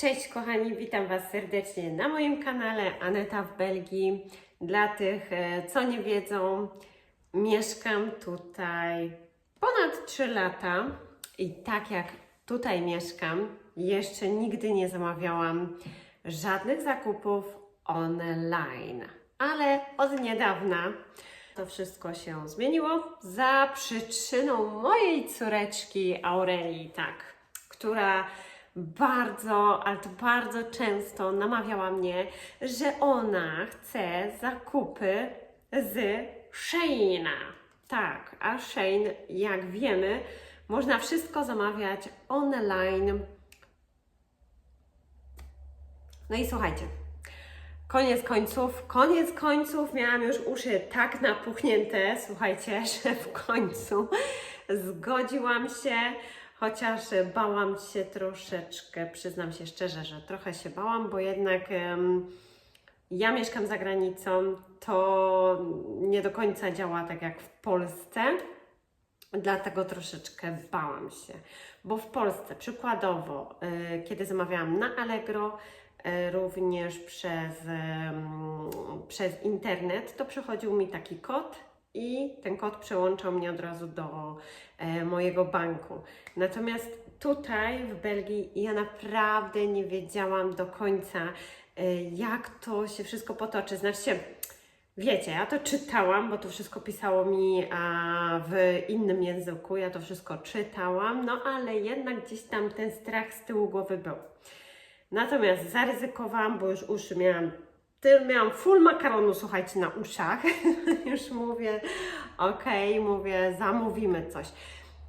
Cześć kochani, witam Was serdecznie na moim kanale Aneta w Belgii. Dla tych, e, co nie wiedzą, mieszkam tutaj ponad 3 lata i tak jak tutaj mieszkam, jeszcze nigdy nie zamawiałam żadnych zakupów online. Ale od niedawna to wszystko się zmieniło za przyczyną mojej córeczki Aurelii, tak, która bardzo, ale to bardzo często namawiała mnie, że ona chce zakupy z Sheina. Tak, a Shein, jak wiemy, można wszystko zamawiać online. No i słuchajcie, Koniec końców, koniec końców miałam już uszy tak napuchnięte, słuchajcie, że w końcu zgodziłam się, chociaż bałam się troszeczkę, przyznam się szczerze, że trochę się bałam, bo jednak ja mieszkam za granicą, to nie do końca działa tak jak w Polsce. Dlatego troszeczkę bałam się, bo w Polsce przykładowo, y, kiedy zamawiałam na Allegro, y, również przez, przez internet, to przychodził mi taki kod i ten kod przełączał mnie od razu do e, mojego banku. Natomiast tutaj w Belgii ja naprawdę nie wiedziałam do końca, e, jak to się wszystko potoczy. Znaczy, Wiecie, ja to czytałam, bo to wszystko pisało mi a, w innym języku, ja to wszystko czytałam, no ale jednak gdzieś tam ten strach z tyłu głowy był. Natomiast zaryzykowałam, bo już uszy miałam, ty, miałam full makaronu, słuchajcie, na uszach. już mówię, okej, mówię, zamówimy coś.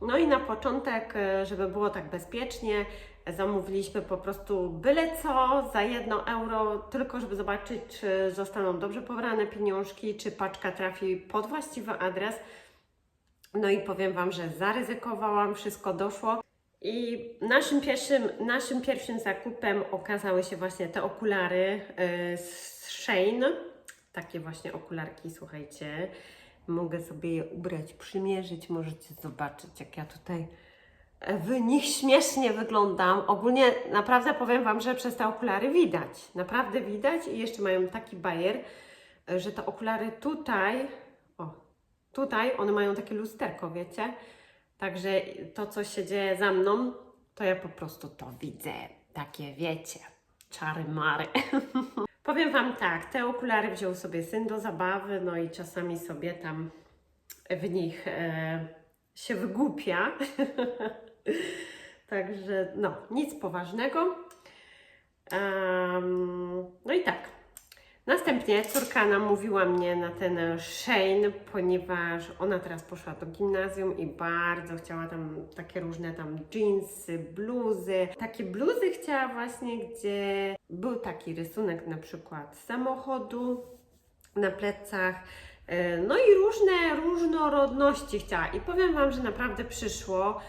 No i na początek, e, żeby było tak bezpiecznie, zamówiliśmy po prostu byle co za jedno euro, tylko żeby zobaczyć, czy zostaną dobrze pobrane pieniążki, czy paczka trafi pod właściwy adres. No i powiem Wam, że zaryzykowałam, wszystko doszło. I naszym pierwszym, naszym pierwszym zakupem okazały się właśnie te okulary yy, z Shane. Takie właśnie okularki, słuchajcie. Mogę sobie je ubrać, przymierzyć, możecie zobaczyć, jak ja tutaj w nich śmiesznie wyglądam. Ogólnie naprawdę powiem Wam, że przez te okulary widać. Naprawdę widać i jeszcze mają taki bajer, że te okulary tutaj, o, tutaj one mają takie lusterko, wiecie? Także to, co się dzieje za mną, to ja po prostu to widzę. Takie, wiecie, czary mary. Powiem Wam tak, te okulary wziął sobie syn do zabawy, no i czasami sobie tam w nich e, się wygłupia. Także no, nic poważnego. Em, no i tak. Następnie córka namówiła mnie na ten Shane, ponieważ ona teraz poszła do gimnazjum i bardzo chciała tam takie różne tam jeansy, bluzy. Takie bluzy chciała właśnie, gdzie był taki rysunek na przykład samochodu na plecach. e, No i różne różnorodności chciała. I powiem Wam, że naprawdę przyszło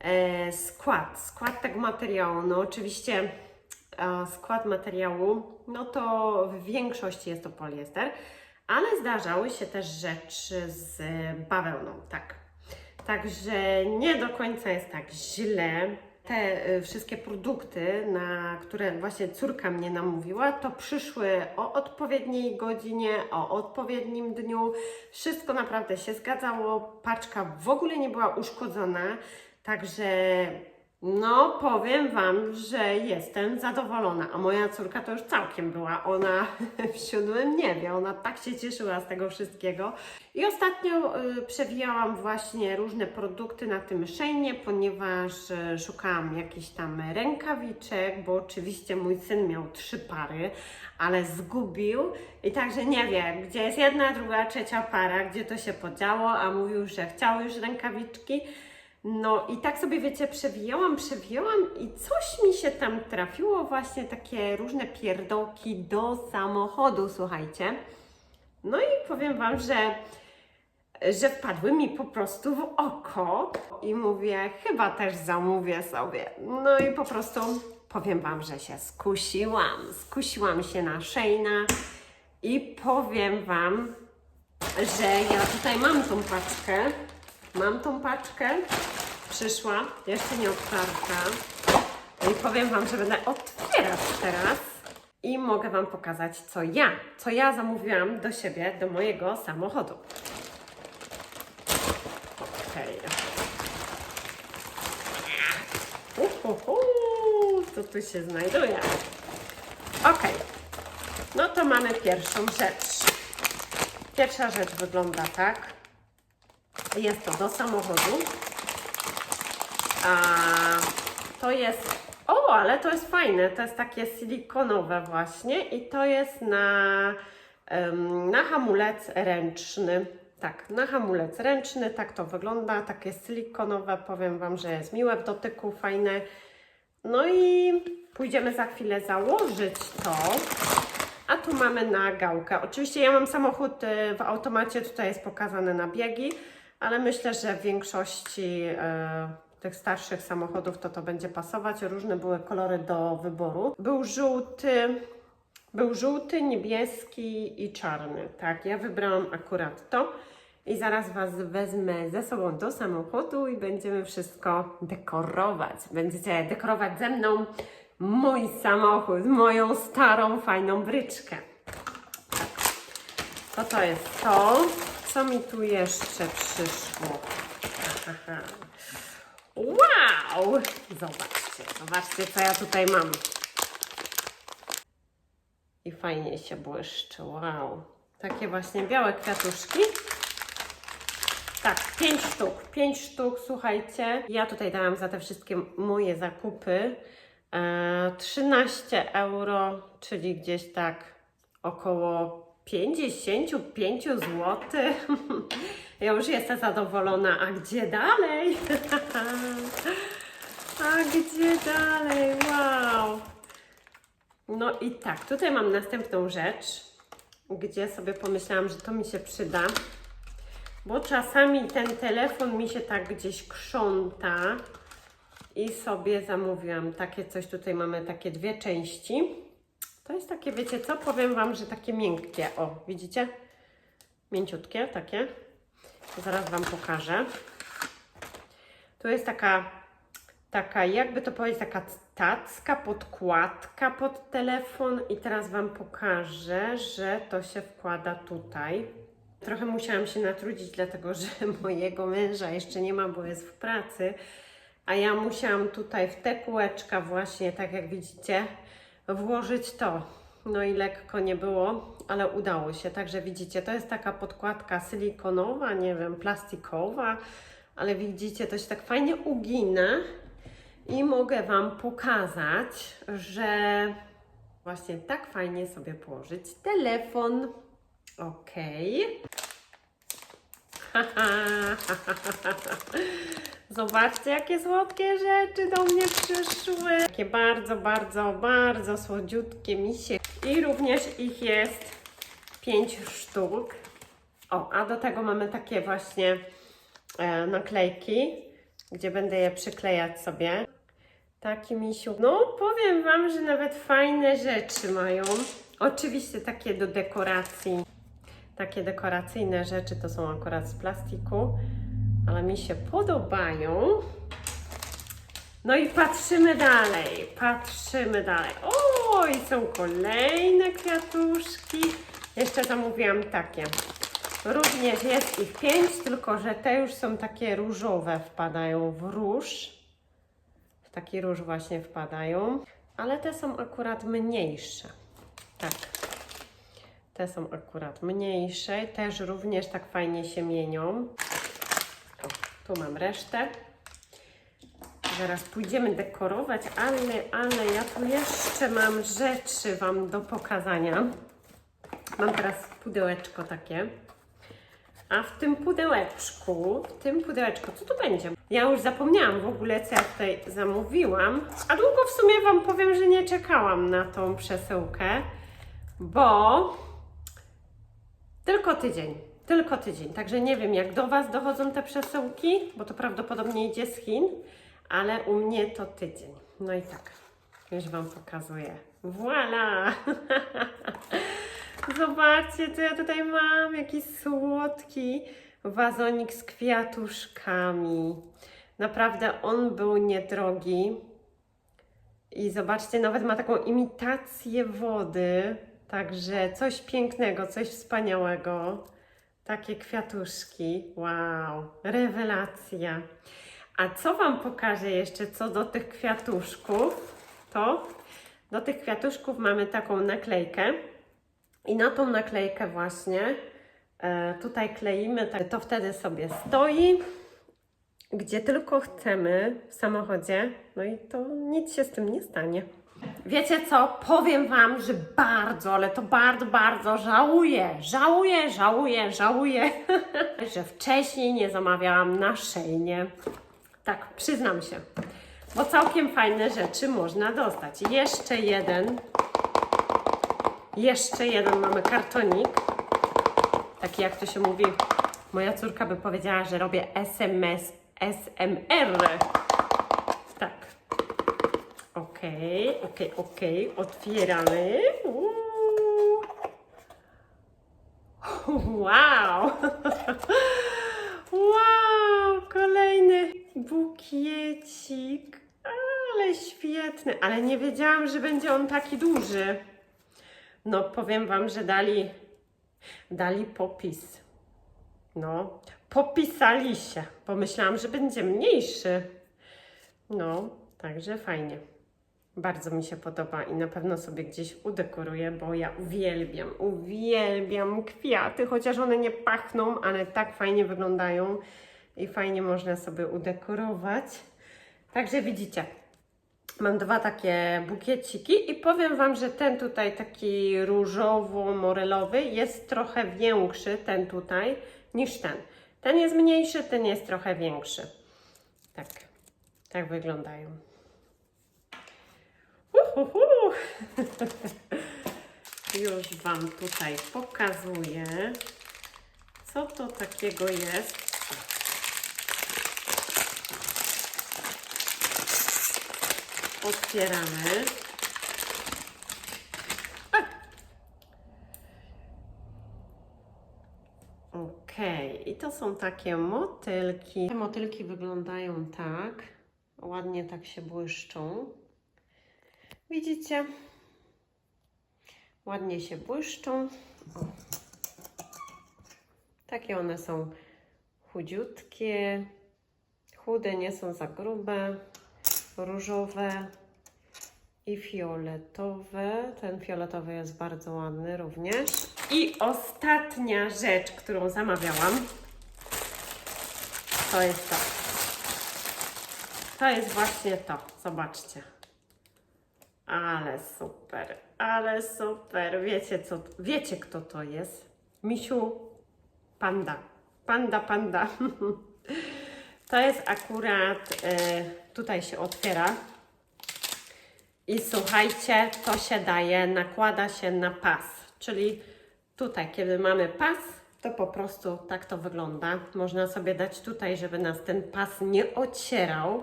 e, skład, skład tego materiału. No oczywiście skład materiału, no to w większości jest to poliester, ale zdarzały się też rzeczy z bawełną, tak. Także nie do końca jest tak źle. Te y, wszystkie produkty, na które właśnie córka mnie namówiła, to przyszły o odpowiedniej godzinie, o odpowiednim dniu. Wszystko naprawdę się zgadzało. Paczka w ogóle nie była uszkodzona. Także no, powiem Wam, że jestem zadowolona. A moja córka to już całkiem była. Ona w siódmym niebie. Ona tak się cieszyła z tego wszystkiego. I ostatnio y, przewijałam właśnie różne produkty na tym Sheinie, ponieważ y, szukałam jakichś tam rękawiczek, bo oczywiście mój syn miał trzy pary, ale zgubił i także nie wie, gdzie jest jedna, druga, trzecia para, gdzie to się podziało, a mówił, że chciał już rękawiczki. No i tak sobie wiecie, przewijałam, przewijałam i coś mi się tam trafiło, właśnie takie różne pierdołki do samochodu, słuchajcie. No i powiem Wam, że, że wpadły mi po prostu w oko i mówię, chyba też zamówię sobie. No i po prostu powiem Wam, że się skusiłam. Skusiłam się na Sheina i powiem Wam, że ja tutaj mam tą paczkę. Mam tą paczkę. Przyszła, jeszcze nie otwarta. I powiem Wam, że będę otwierać teraz i mogę Wam pokazać, co ja, co ja zamówiłam do siebie, do mojego samochodu. Okej. Uhuhu, co tu się znajduje? Okej. No to mamy pierwszą rzecz. Pierwsza rzecz wygląda tak. Jest to do samochodu. A to jest. O, ale to jest fajne. To jest takie silikonowe właśnie i to jest na, na hamulec ręczny. Tak, na hamulec ręczny, tak to wygląda, takie silikonowe, powiem Wam, że jest miłe w dotyku, fajne. No i pójdziemy za chwilę założyć to. A tu mamy na gałkę. Oczywiście ja mam samochód y, w automacie, tutaj jest pokazane na biegi, ale myślę, że w większości e, tych starszych samochodów to to będzie pasować. Różne były kolory do wyboru. Był żółty, był żółty, niebieski i czarny. Tak, ja wybrałam akurat to. I zaraz Was wezmę ze sobą do samochodu i będziemy wszystko dekorować. Będziecie dekorować ze mną mój samochód, moją starą, fajną bryczkę. Tak. To to jest to. Co mi tu jeszcze przyszło? Wow! Zobaczcie, zobaczcie, co ja tutaj mam. I fajnie się błyszczy. Wow. Takie właśnie białe kwiatuszki. Tak, 5 sztuk. 5 sztuk, słuchajcie. Ja tutaj dałam za te wszystkie moje zakupy e, 13 euro, czyli gdzieś tak około 55 zł. Ja już jestem zadowolona. A gdzie dalej? A gdzie dalej? Wow! No i tak, tutaj mam następną rzecz, gdzie sobie pomyślałam, że to mi się przyda. Bo czasami ten telefon mi się tak gdzieś krząta i sobie zamówiłam takie coś. Tutaj mamy takie dwie części. To jest takie, wiecie co? Powiem Wam, że takie miękkie. O, widzicie? Mięciutkie takie. Zaraz Wam pokażę. Tu jest taka, taka, jakby to powiedzieć, taka tacka, podkładka pod telefon i teraz Wam pokażę, że to się wkłada tutaj. Trochę musiałam się natrudzić, dlatego że mojego męża jeszcze nie ma, bo jest w pracy, a ja musiałam tutaj w te kółeczka właśnie, tak jak widzicie, włożyć to. No i lekko nie było, ale udało się. Także widzicie, to jest taka podkładka silikonowa, nie wiem, plastikowa, ale widzicie, to się tak fajnie ugina i mogę Wam pokazać, że właśnie tak fajnie sobie położyć telefon. Okej. Zobaczcie, jakie słodkie rzeczy do mnie przyszły. Takie bardzo, bardzo, bardzo słodziutkie misie. I również ich jest 5 sztuk. O, a do tego mamy takie właśnie e, naklejki, gdzie będę je przyklejać sobie. Taki misiu. No, powiem Wam, że nawet fajne rzeczy mają. Oczywiście takie do dekoracji. Takie dekoracyjne rzeczy to są akurat z plastiku, ale mi się podobają. No i patrzymy dalej, patrzymy dalej. O, i są kolejne kwiatuszki. Jeszcze zamówiłam takie. Również jest ich pięć, tylko że te już są takie różowe, wpadają w róż. W taki róż właśnie wpadają, ale te są akurat mniejsze. Tak. Te są akurat mniejsze, też również tak fajnie się mienią. Tu mam resztę. Zaraz pójdziemy dekorować, ale, ale ja tu jeszcze mam rzeczy Wam do pokazania. Mam teraz pudełeczko takie. A w tym pudełeczku, w tym pudełeczku, co tu będzie? Ja już zapomniałam w ogóle, co ja tutaj zamówiłam. A długo w sumie Wam powiem, że nie czekałam na tą przesyłkę, bo tylko tydzień. Tylko tydzień. Także nie wiem, jak do Was dochodzą te przesyłki, bo to prawdopodobnie idzie z Chin, ale u mnie to tydzień. No i tak, już Wam pokazuję. Voila! Zobaczcie, co ja tutaj mam. Jaki słodki wazonik z kwiatuszkami. Naprawdę on był niedrogi. I zobaczcie, nawet ma taką imitację wody. Także coś pięknego, coś wspaniałego. Takie kwiatuszki. Wow, rewelacja. A co Wam pokażę jeszcze co do tych kwiatuszków? To do tych kwiatuszków mamy taką naklejkę. I na tą naklejkę właśnie e, tutaj kleimy, tak, to wtedy sobie stoi, gdzie tylko chcemy w samochodzie, no i to nic się z tym nie stanie. Wiecie co? Powiem Wam, że bardzo, ale to bardzo, bardzo żałuję, żałuję, żałuję, żałuję, że wcześniej nie zamawiałam na szejnie. Tak, przyznam się, bo całkiem fajne rzeczy można dostać. Jeszcze jeden, jeszcze jeden mamy kartonik, taki jak to się mówi, moja córka by powiedziała, że robię SMS, SMR. Tak. Okej, okej, okej. Otwieramy. Uuu. Wow! Wow! Kolejny bukiecik. Ale świetny. Ale nie wiedziałam, że będzie on taki duży. No, powiem Wam, że dali, dali popis. No, popisali się. Pomyślałam, że będzie mniejszy. No, także fajnie. Bardzo mi się podoba i na pewno sobie gdzieś udekoruję, bo ja uwielbiam, uwielbiam kwiaty, chociaż one nie pachną, ale tak fajnie wyglądają i fajnie można sobie udekorować. Także widzicie, mam dwa takie bukieciki i powiem Wam, że ten tutaj taki różowo-morelowy jest trochę większy, ten tutaj, niż ten. Ten jest mniejszy, ten jest trochę większy. Tak, tak wyglądają. Uhuhu. Już Wam tutaj pokazuję, co to takiego jest. Otwieramy. Okej, i to są takie motylki. Te motylki wyglądają tak. Ładnie tak się błyszczą. Widzicie? Ładnie się błyszczą. O. Takie one są chudziutkie, chude, nie są za grube, różowe i fioletowe. Ten fioletowy jest bardzo ładny również. I ostatnia rzecz, którą zamawiałam, to jest to. To jest właśnie to. Zobaczcie. Ale super, ale super. Wiecie co? Wiecie kto to jest? Misiu Panda. Panda, panda. To jest akurat e, tutaj się otwiera. I słuchajcie, to się daje, nakłada się na pas. Czyli tutaj, kiedy mamy pas, to po prostu tak to wygląda. Można sobie dać tutaj, żeby nas ten pas nie ocierał.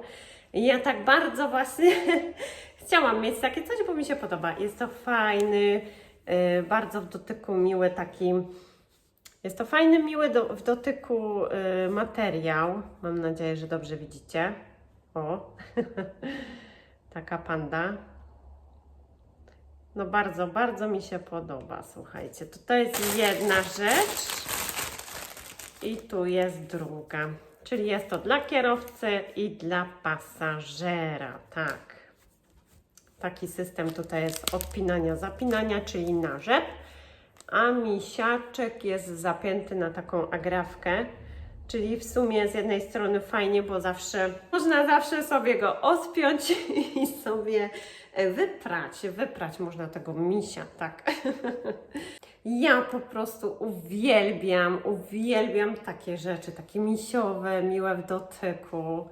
I ja tak bardzo właśnie chciałam mieć takie coś, bo mi się podoba. Jest to fajny, yy, bardzo w dotyku miły taki. Jest to fajny, miły do, w dotyku yy, materiał. Mam nadzieję, że dobrze widzicie. O, taka panda. No bardzo, bardzo mi się podoba, słuchajcie. To, to jest jedna rzecz i tu jest druga. Czyli jest to dla kierowcy i dla pasażera, tak. Taki system tutaj jest odpinania, zapinania, czyli na rzep. A misiaczek jest zapięty na taką agrafkę. Czyli w sumie z jednej strony fajnie, bo zawsze można zawsze sobie go odpiąć i sobie wyprać. Wyprać można tego misia, tak. Ja po prostu uwielbiam, uwielbiam takie rzeczy, takie misiowe, miłe w dotyku.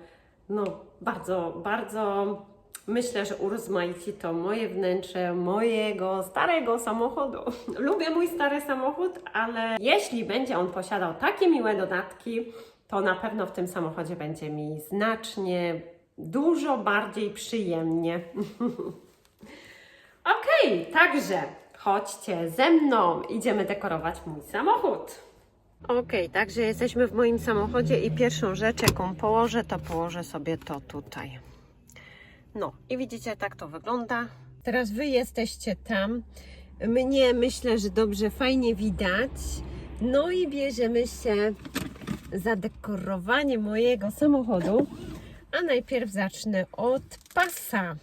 No, bardzo, bardzo myślę, że urozmaici to moje wnętrze mojego starego samochodu. Lubię mój stary samochód, ale jeśli będzie on posiadał takie miłe dodatki, to na pewno w tym samochodzie będzie mi znacznie, dużo bardziej przyjemnie. Okej, także chodźcie ze mną, idziemy dekorować mój samochód. Okej, także jesteśmy w moim samochodzie i pierwszą rzecz, jaką położę, to położę sobie to tutaj. No i widzicie, tak to wygląda. Teraz wy jesteście tam. Mnie myślę, że dobrze, fajnie widać. No i bierzemy się za dekorowanie mojego samochodu. A najpierw zacznę od pasa.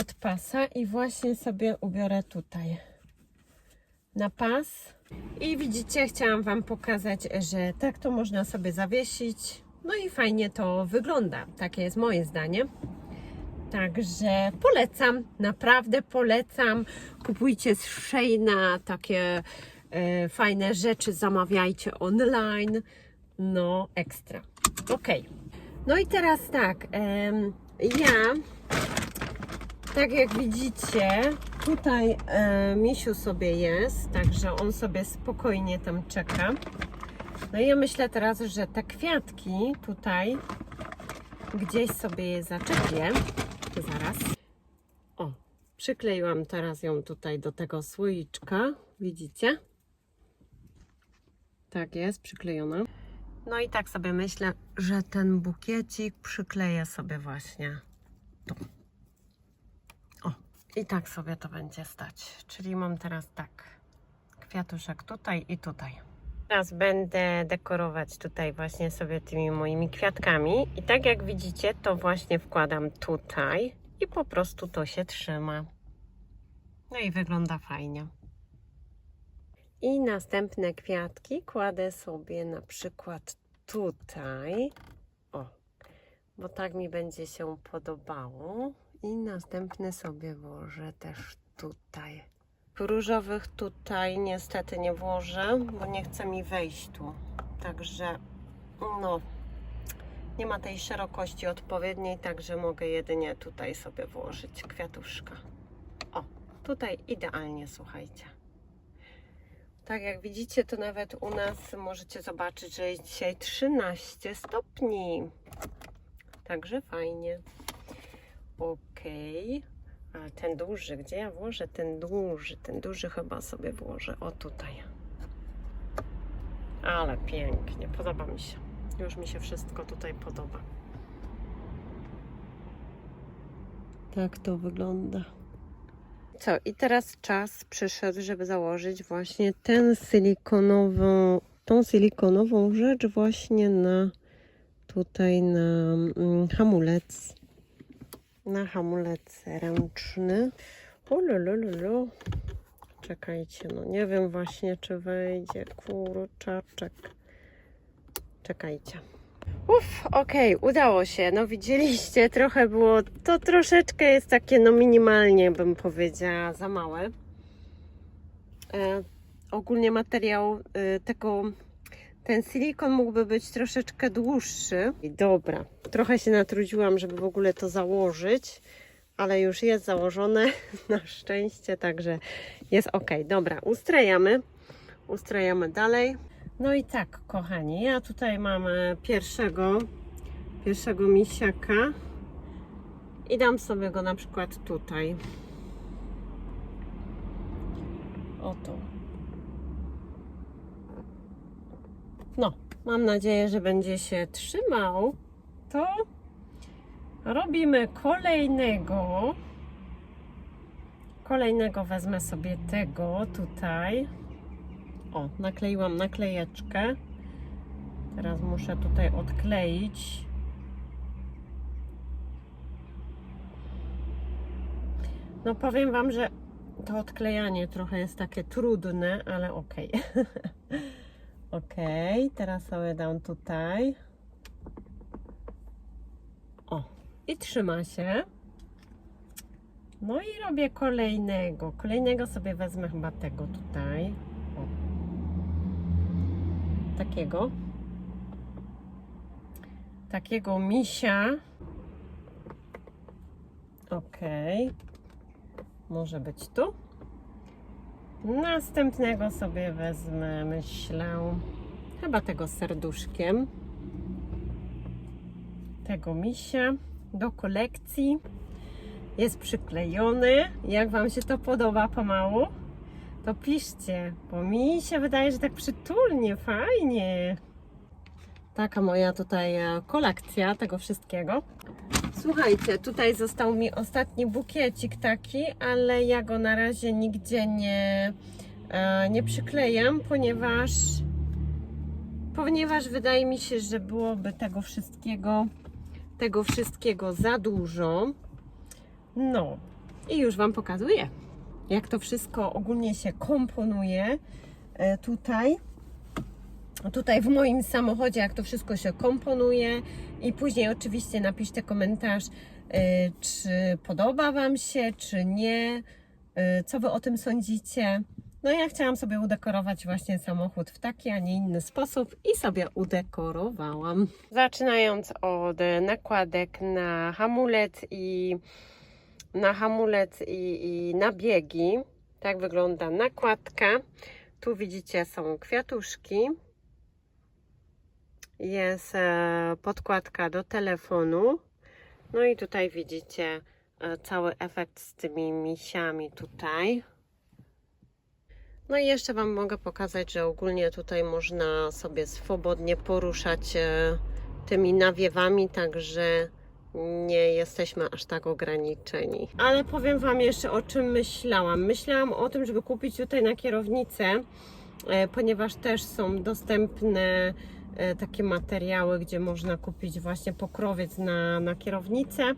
Od pasa i właśnie sobie ubiorę tutaj na pas. I widzicie, chciałam Wam pokazać, że tak to można sobie zawiesić. No i fajnie to wygląda. Takie jest moje zdanie. Także polecam, naprawdę polecam. Kupujcie z Sheina takie e, fajne rzeczy, zamawiajcie online. No, ekstra. Ok. No i teraz tak, em, ja, tak jak widzicie, tutaj e, Misiu sobie jest, także on sobie spokojnie tam czeka. No i ja myślę teraz, że te kwiatki tutaj gdzieś sobie je zaczepię. Zaraz. O, przykleiłam teraz ją tutaj do tego słoiczka. Widzicie? Tak jest, przyklejona. No i tak sobie myślę, że ten bukiecik przykleję sobie właśnie tu. O, i tak sobie to będzie stać. Czyli mam teraz tak, kwiatuszek tutaj i tutaj. Teraz będę dekorować tutaj właśnie sobie tymi moimi kwiatkami. I tak jak widzicie, to właśnie wkładam tutaj i po prostu to się trzyma. No i wygląda fajnie. I następne kwiatki kładę sobie na przykład tutaj. O, bo tak mi będzie się podobało. I następny sobie włożę też tutaj. Różowych tutaj niestety nie włożę, bo nie chce mi wejść tu. Także no, nie ma tej szerokości odpowiedniej, także mogę jedynie tutaj sobie włożyć kwiatuszka. O, tutaj idealnie, słuchajcie. Tak jak widzicie, to nawet u nas możecie zobaczyć, że jest dzisiaj 13 stopni. Także fajnie. Okej. Ale ten duży, gdzie ja włożę ten duży? Ten duży chyba sobie włożę. O tutaj. Ale pięknie, podoba mi się. Już mi się wszystko tutaj podoba. Tak to wygląda. Co, i teraz czas przyszedł, żeby założyć właśnie ten silikonową, tą silikonową rzecz właśnie na tutaj na mm, hamulec. Na hamulec ręczny. Ulululu. Czekajcie, no nie wiem właśnie, czy wejdzie. Kurczaczek. Czekajcie. Uff, okej, udało się. No widzieliście, trochę było, to troszeczkę jest takie, no minimalnie bym powiedziała, za małe. E, ogólnie materiał e, tego, ten silikon mógłby być troszeczkę dłuższy. Dobra, trochę się natrudziłam, żeby w ogóle to założyć, ale już jest założone na szczęście, także jest ok. Dobra, ustrajamy, ustrajamy dalej. No i tak, kochani, ja tutaj mam e, pierwszego, pierwszego misiaka i dam sobie go na przykład tutaj. Oto. No, mam nadzieję, że będzie się trzymał. To robimy kolejnego. Kolejnego wezmę sobie tego tutaj. O, nakleiłam naklejeczkę. Teraz muszę tutaj odkleić. No powiem Wam, że to odklejanie trochę jest takie trudne, ale okej. okej, teraz sobie dam tutaj. O, i trzyma się. No i robię kolejnego. Kolejnego sobie wezmę chyba tego tutaj. O. Takiego. Takiego misia. Ok. Może być tu. Następnego sobie wezmę, myślę, chyba tego serduszkiem. Tego misia do kolekcji. Jest przyklejony. Jak Wam się to podoba pomału? To piszcie, bo mi się wydaje, że tak przytulnie, fajnie. Taka moja tutaj e, kolekcja tego wszystkiego. Słuchajcie, tutaj został mi ostatni bukiecik taki, ale ja go na razie nigdzie nie, e, nie przyklejam, ponieważ ponieważ wydaje mi się, że byłoby tego wszystkiego tego wszystkiego za dużo. No i już Wam pokazuję, jak to wszystko ogólnie się komponuje e, tutaj. Tutaj w moim samochodzie, jak to wszystko się komponuje. I później oczywiście napiszcie komentarz, e, czy podoba Wam się, czy nie, e, co Wy o tym sądzicie. No ja chciałam sobie udekorować właśnie samochód w taki, a nie inny sposób i sobie udekorowałam. Zaczynając od nakładek na hamulec i na hamulec i, i na biegi. Tak wygląda nakładka. Tu widzicie są kwiatuszki. Jest e, podkładka do telefonu. No i tutaj widzicie e, cały efekt z tymi misiami tutaj. No i jeszcze Wam mogę pokazać, że ogólnie tutaj można sobie swobodnie poruszać e, tymi nawiewami, także nie jesteśmy aż tak ograniczeni. Ale powiem Wam jeszcze o czym myślałam. Myślałam o tym, żeby kupić tutaj na kierownicę, ponieważ też są dostępne takie materiały, gdzie można kupić właśnie pokrowiec na, na kierownicę.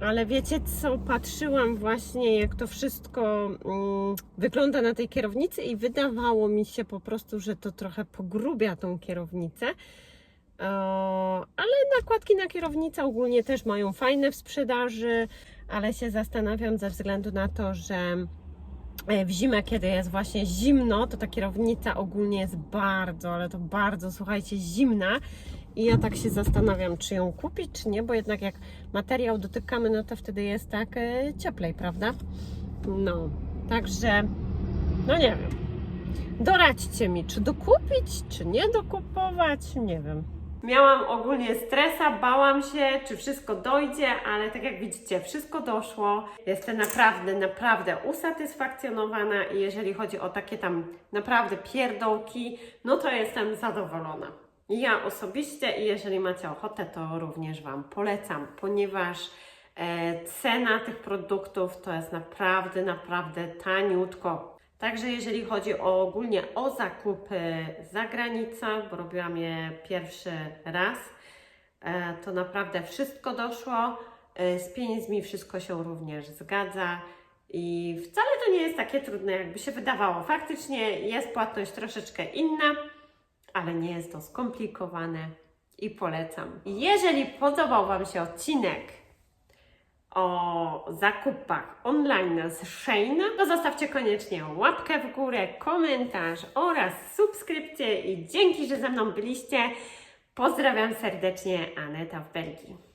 Ale wiecie co, patrzyłam właśnie jak to wszystko mm, wygląda na tej kierownicy i wydawało mi się po prostu, że to trochę pogrubia tą kierownicę. E, ale nakładki na kierownicę ogólnie też mają fajne w sprzedaży, ale się zastanawiam ze względu na to, że e, w zimę, kiedy jest właśnie zimno, to ta kierownica ogólnie jest bardzo, ale to bardzo, słuchajcie, zimna. I ja tak się zastanawiam, czy ją kupić, czy nie, bo jednak jak materiał dotykamy, no to wtedy jest tak e, cieplej, prawda? No, także, no nie wiem. Doradźcie mi, czy dokupić, czy nie dokupować, nie wiem. Miałam ogólnie stresa, bałam się, czy wszystko dojdzie, ale tak jak widzicie, wszystko doszło. Jestem naprawdę, naprawdę usatysfakcjonowana i jeżeli chodzi o takie tam naprawdę pierdołki, no to jestem zadowolona. Ja osobiście i jeżeli macie ochotę, to również Wam polecam, ponieważ e, cena tych produktów to jest naprawdę, naprawdę taniutko. Także jeżeli chodzi o ogólnie o zakupy za granicą, bo robiłam je pierwszy raz, e, to naprawdę wszystko doszło. E, Z pieniędzmi wszystko się również zgadza. I wcale to nie jest takie trudne, jakby się wydawało. Faktycznie jest płatność troszeczkę inna, ale nie jest to skomplikowane i polecam. Jeżeli podobał Wam się odcinek o zakupach online z Shein, to zostawcie koniecznie łapkę w górę, komentarz oraz subskrypcję i dzięki, że ze mną byliście. Pozdrawiam serdecznie, Aneta w Belgii.